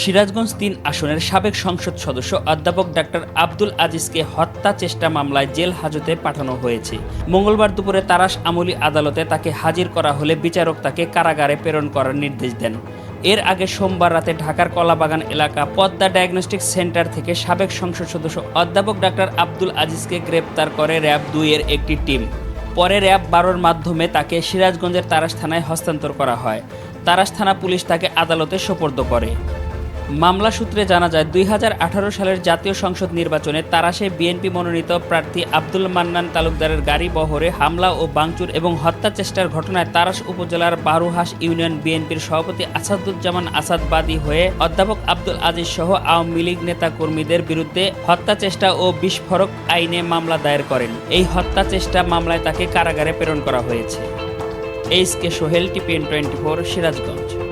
সিরাজগঞ্জ তিন আসনের সাবেক সংসদ সদস্য অধ্যাপক ডাক্তার আব্দুল আজিজকে হত্যা চেষ্টা মামলায় জেল হাজতে পাঠানো হয়েছে। মঙ্গলবার দুপুরে তারাস আমলি আদালতে তাকে হাজির করা হলে বিচারক তাকে কারাগারে প্রেরণ করার নির্দেশ দেন। এর আগে সোমবার রাতে ঢাকার কলাবাগান এলাকা পদ্মা ডায়াগনস্টিক সেন্টার থেকে সাবেক সংসদ সদস্য অধ্যাপক ডাক্তার আব্দুল আজিজকে গ্রেপ্তার করে র্যাব দুইয়ের একটি টিম। পরে র্যাব বারোর মাধ্যমে তাকে সিরাজগঞ্জের তারাস থানায় হস্তান্তর করা হয়। তারাস থানা পুলিশ তাকে আদালতে সোপর্দ করে। মামলা সূত্রে জানা যায়, দুই হাজার আঠারো সালের জাতীয় সংসদ নির্বাচনে তারাশে বিএনপি মনোনীত প্রার্থী আব্দুল মান্নান তালুকদারের গাড়ি বহরে হামলা ও বাংচুর এবং হত্যা চেষ্টার ঘটনায় তারাস উপজেলার বারুহাস ইউনিয়ন বিএনপির সভাপতি আসাদুজ্জামান আসাদবাদী হয়ে অধ্যাপক আব্দুল আজিজ সহ আওয়ামী লীগ নেতা কর্মীদের বিরুদ্ধে হত্যা চেষ্টা ও বিস্ফোরক আইনে মামলা দায়ের করেন। এই হত্যা চেষ্টা মামলায় তাকে কারাগারে প্রেরণ করা হয়েছে। H K Sohel, TPN twenty four, Sirajganj.